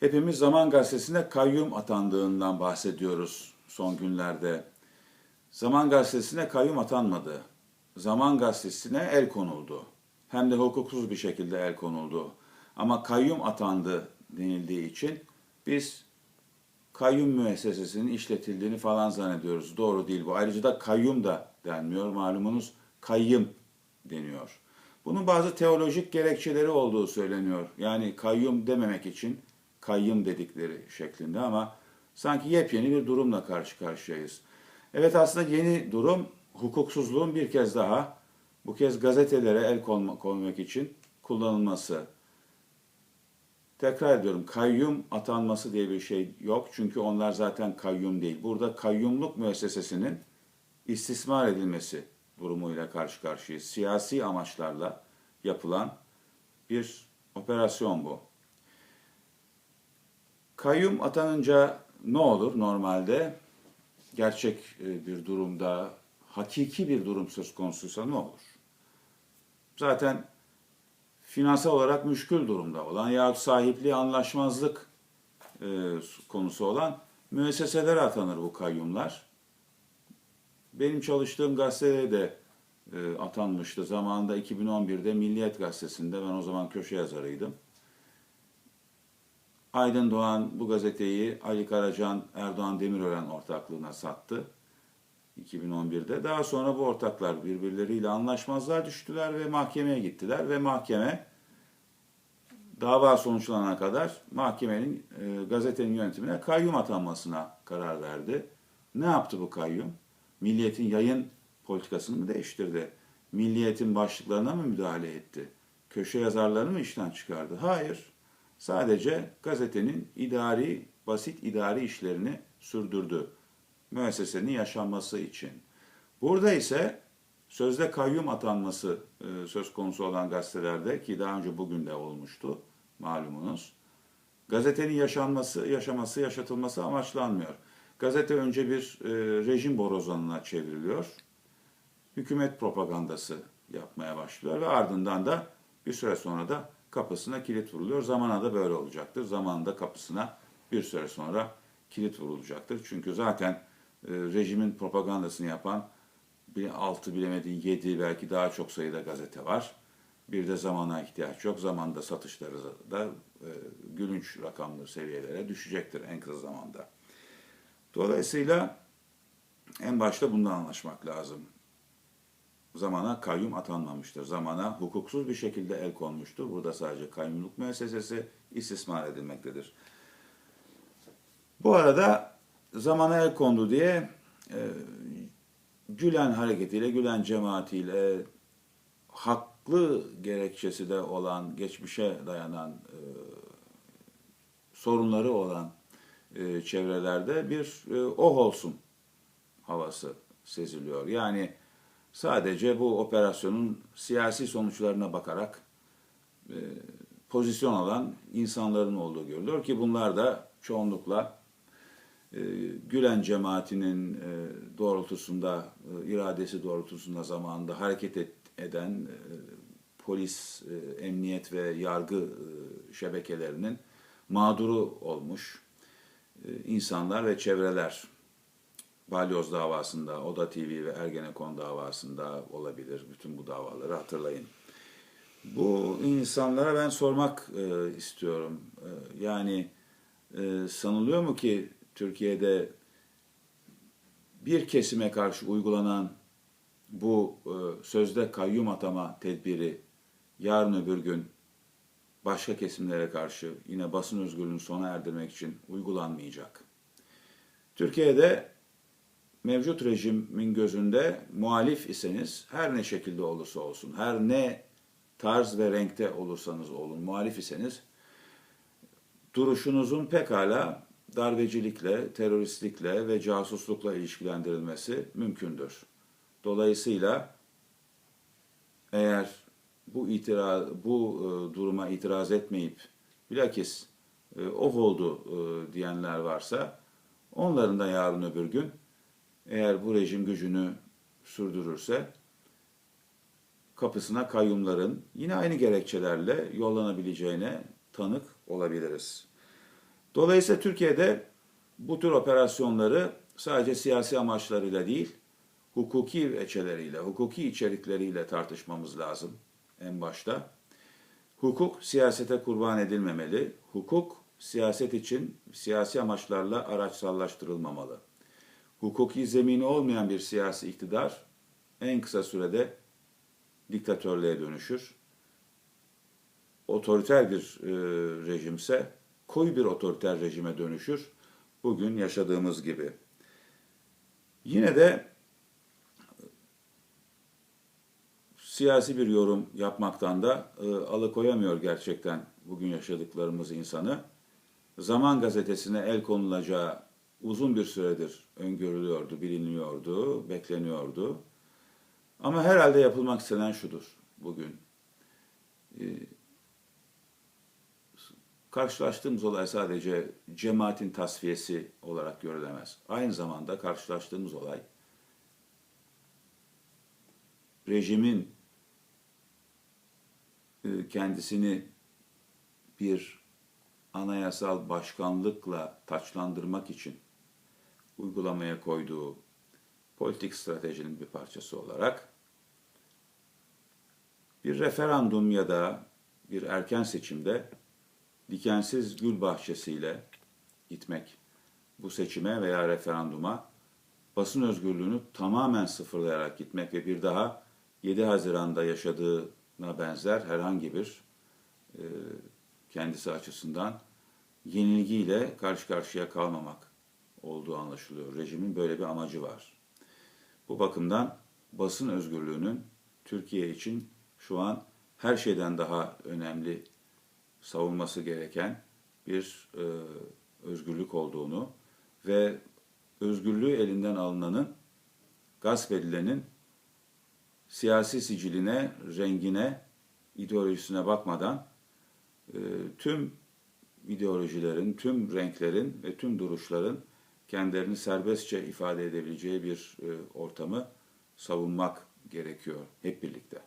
Hepimiz Zaman Gazetesi'ne kayyum atandığından bahsediyoruz son günlerde. Zaman Gazetesi'ne kayyum atanmadı. Zaman Gazetesi'ne el konuldu. Hem de hukuksuz bir şekilde el konuldu. Ama kayyum atandı denildiği için biz kayyum müessesesinin işletildiğini falan zannediyoruz. Doğru değil bu. Ayrıca da kayyum da denmiyor. Malumunuz kayyım deniyor. Bunun bazı teolojik gerekçeleri olduğu söyleniyor. Yani kayyum dememek için kayyım dedikleri şeklinde ama sanki yepyeni bir durumla karşı karşıyayız. Evet aslında yeni durum hukuksuzluğun bir kez daha bu kez gazetelere el konma- koymak için kullanılması. Tekrar ediyorum kayyum atanması diye bir şey yok. Çünkü onlar zaten kayyum değil. Burada kayyumluk müessesesinin istismar edilmesi durumuyla karşı karşıyayız. Siyasi amaçlarla yapılan bir operasyon bu. Kayyum atanınca ne olur normalde? Gerçek e, bir durumda, hakiki bir durum söz konusuysa ne olur? Zaten finansal olarak müşkül durumda olan yahut sahipliği anlaşmazlık e, konusu olan müesseselere atanır bu kayyumlar. Benim çalıştığım gazetede de e, atanmıştı. Zamanında 2011'de Milliyet Gazetesi'nde ben o zaman köşe yazarıydım. Aydın Doğan bu gazeteyi Ali Karacan Erdoğan Demirören ortaklığına sattı 2011'de. Daha sonra bu ortaklar birbirleriyle anlaşmazlığa düştüler ve mahkemeye gittiler ve mahkeme dava sonuçlanana kadar mahkemenin e, gazetenin yönetimine kayyum atanmasına karar verdi. Ne yaptı bu kayyum? Milliyetin yayın politikasını mı değiştirdi? Milliyetin başlıklarına mı müdahale etti? Köşe yazarlarını mı işten çıkardı? Hayır. Sadece gazetenin idari, basit idari işlerini sürdürdü. Müessesenin yaşanması için. Burada ise sözde kayyum atanması e, söz konusu olan gazetelerde ki daha önce bugün de olmuştu malumunuz. Gazetenin yaşanması, yaşaması, yaşatılması amaçlanmıyor. Gazete önce bir e, rejim borazanına çevriliyor. Hükümet propagandası yapmaya başlıyor ve ardından da bir süre sonra da kapısına kilit vuruluyor. Zamana da böyle olacaktır. Zamanında kapısına bir süre sonra kilit vurulacaktır. Çünkü zaten e, rejimin propagandasını yapan bir altı bilemediğin yedi belki daha çok sayıda gazete var. Bir de zamana ihtiyaç yok. Zamanda satışları da e, gülünç rakamlı seviyelere düşecektir en kısa zamanda. Dolayısıyla en başta bundan anlaşmak lazım. Zamana kayyum atanmamıştır. Zamana hukuksuz bir şekilde el konmuştur. Burada sadece kayyumluk müessesesi istismar edilmektedir. Bu arada zamana el kondu diye e, Gülen hareketiyle, Gülen cemaatiyle haklı gerekçesi de olan, geçmişe dayanan e, sorunları olan e, çevrelerde bir e, oh olsun havası seziliyor. Yani sadece bu operasyonun siyasi sonuçlarına bakarak e, pozisyon alan insanların olduğu görülüyor ki bunlar da çoğunlukla e, Gülen cemaatinin e, doğrultusunda, e, iradesi doğrultusunda zamanında hareket et, eden e, polis, e, emniyet ve yargı e, şebekelerinin mağduru olmuş e, insanlar ve çevreler. Balyoz davasında, Oda TV ve Ergenekon davasında olabilir. Bütün bu davaları hatırlayın. Bu insanlara ben sormak e, istiyorum. E, yani e, sanılıyor mu ki Türkiye'de bir kesime karşı uygulanan bu e, sözde kayyum atama tedbiri yarın öbür gün başka kesimlere karşı yine basın özgürlüğünü sona erdirmek için uygulanmayacak. Türkiye'de mevcut rejimin gözünde muhalif iseniz her ne şekilde olursa olsun, her ne tarz ve renkte olursanız olun muhalif iseniz duruşunuzun pekala darbecilikle, teröristlikle ve casuslukla ilişkilendirilmesi mümkündür. Dolayısıyla eğer bu itiraz, bu e, duruma itiraz etmeyip bilakis e, of oldu e, diyenler varsa onların da yarın öbür gün eğer bu rejim gücünü sürdürürse kapısına kayyumların yine aynı gerekçelerle yollanabileceğine tanık olabiliriz. Dolayısıyla Türkiye'de bu tür operasyonları sadece siyasi amaçlarıyla değil, hukuki veçeleriyle, hukuki içerikleriyle tartışmamız lazım en başta. Hukuk siyasete kurban edilmemeli. Hukuk siyaset için siyasi amaçlarla araçsallaştırılmamalı. Hukuki zemini olmayan bir siyasi iktidar en kısa sürede diktatörlüğe dönüşür. Otoriter bir e, rejimse koyu bir otoriter rejime dönüşür. Bugün yaşadığımız gibi. Yine de siyasi bir yorum yapmaktan da e, alıkoyamıyor gerçekten bugün yaşadıklarımız insanı. Zaman gazetesine el konulacağı uzun bir süredir öngörülüyordu, biliniyordu, bekleniyordu. Ama herhalde yapılmak istenen şudur bugün. E, karşılaştığımız olay sadece cemaatin tasfiyesi olarak görülemez. Aynı zamanda karşılaştığımız olay rejimin e, kendisini bir anayasal başkanlıkla taçlandırmak için uygulamaya koyduğu politik stratejinin bir parçası olarak bir referandum ya da bir erken seçimde dikensiz gül bahçesiyle gitmek. Bu seçime veya referanduma basın özgürlüğünü tamamen sıfırlayarak gitmek ve bir daha 7 Haziran'da yaşadığına benzer herhangi bir e, kendisi açısından yenilgiyle karşı karşıya kalmamak olduğu anlaşılıyor. Rejimin böyle bir amacı var. Bu bakımdan basın özgürlüğünün Türkiye için şu an her şeyden daha önemli savunması gereken bir e, özgürlük olduğunu ve özgürlüğü elinden alınanın, gasp edilenin siyasi siciline, rengine, ideolojisine bakmadan e, tüm ideolojilerin, tüm renklerin ve tüm duruşların kendilerini serbestçe ifade edebileceği bir e, ortamı savunmak gerekiyor hep birlikte.